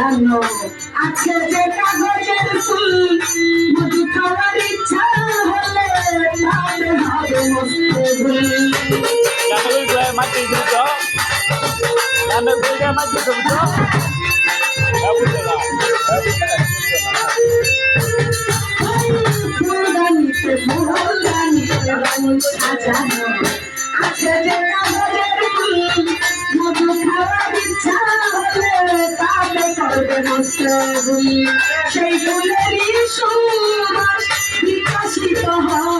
ya no. করবে মস্তাগুল সেই ফুলেরই সুবাস বিকশিত হয়।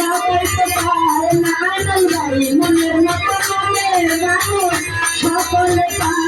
আশা করতে পারে না মনের মতো মনে মানুষ সকলে পায়